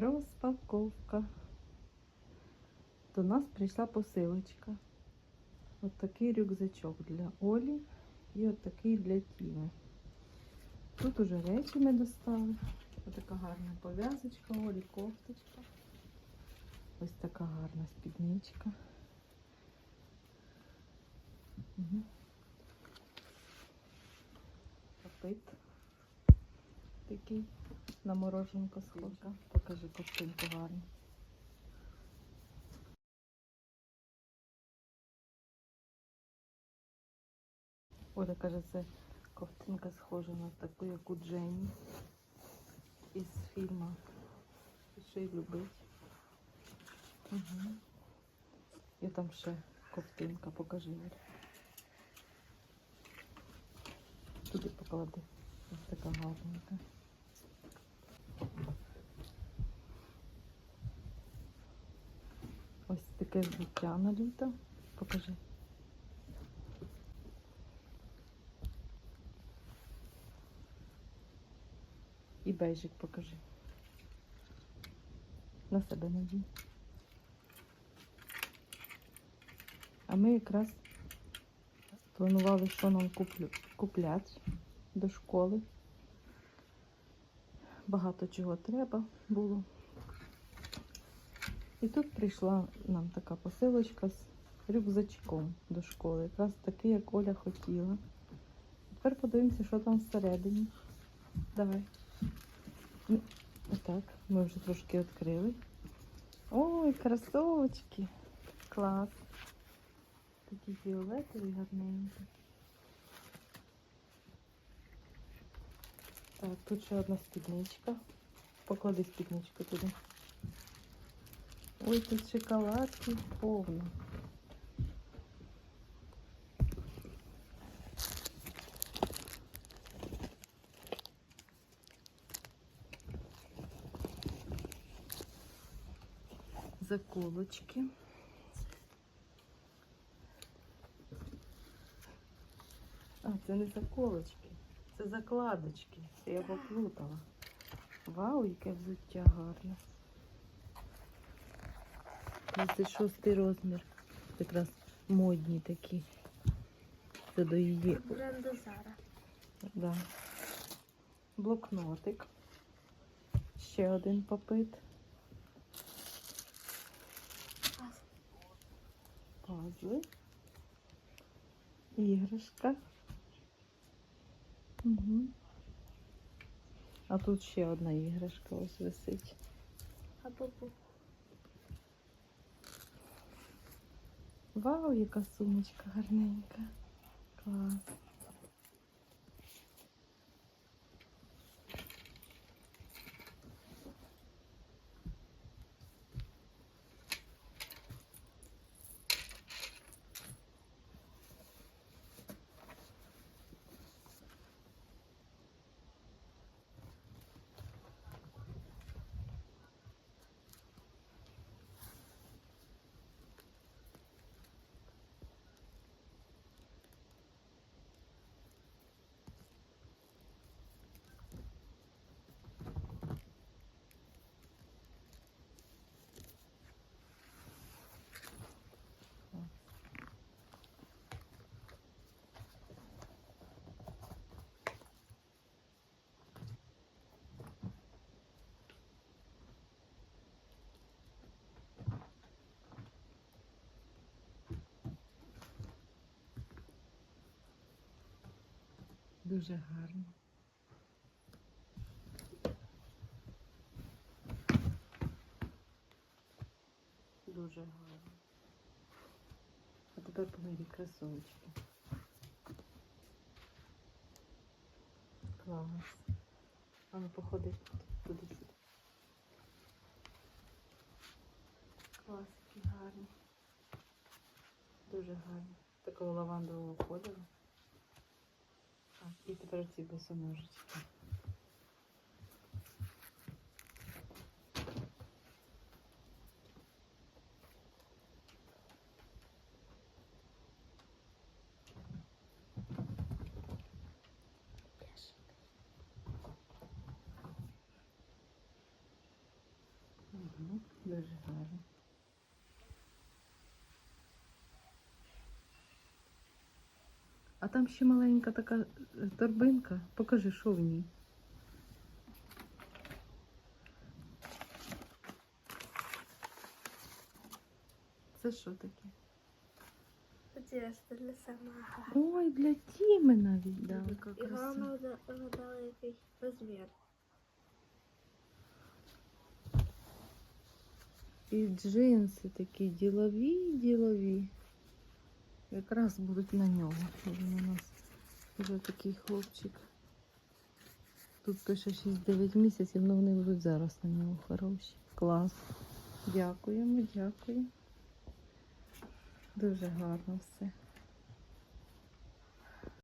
Розпаковка. До нас прийшла посилочка. От такий рюкзачок для Олі і от такий для Тіми. Тут уже речі ми достали. Ось така гарна пов'язочка, Олі кофточка. Ось така гарна спідничка. Угу. Капит такий на мороженко схожа. Покажи костюмку гарну. Оля каже, це ковтинка схожа на таку, як у Дженні із фільму Пиши любить. Угу. І там ще ковтинка, покажи. Туди поклади. Ось така гарненька. Ось таке взуття на літо. Покажи. І бейжик покажи. На себе надій. А ми якраз планували, що нам куплю, купляти до школи. Багато чого треба було. І тут прийшла нам така посилочка з рюкзачком до школи. Якраз такий, як Оля хотіла. Тепер подивимося, що там всередині. Давай. Ну, Отак, ми вже трошки відкрили. Ой, красовочки! Клас! Такі фіолетові гарненькі. Так, тут ще одна спідничка. Поклади спідничку туди. Ой, тут шоколадки повно. Заколочки. А, це не заколочки, це закладочки. Я поплутала. Вау, яке взуття гарне. 36 розмір. Якраз модні такі. Це до її. Бренду Зара. Да. Блокнотик. Ще один попит. Пазли. Іграшка. Угу. А тут ще одна іграшка ось висить. А папу. Вау, яка сумочка гарненька. Клас. Дуже гарно. Дуже гарно. А тепер помірі кросовочки. Клас. А ну походи туди сюди. Клас, які гарні. Дуже гарні. Такого лавандового кольору. Так, і тепер ці босоножечки. Угу, дуже гарно. А там ще маленька така е, торбинка. Покажи, що в ній. Це що таке? Одежда для самого. Ой, для Тіми навіть, да. І головне вгада- вгадала який розмір. І джинси такі ділові, ділові. Якраз будуть на нього. Він у нас вже такий хлопчик. Тут пише 6-9 місяців, але вони будуть зараз на нього хороші. Клас. Дякуємо, дякую. Дуже гарно все.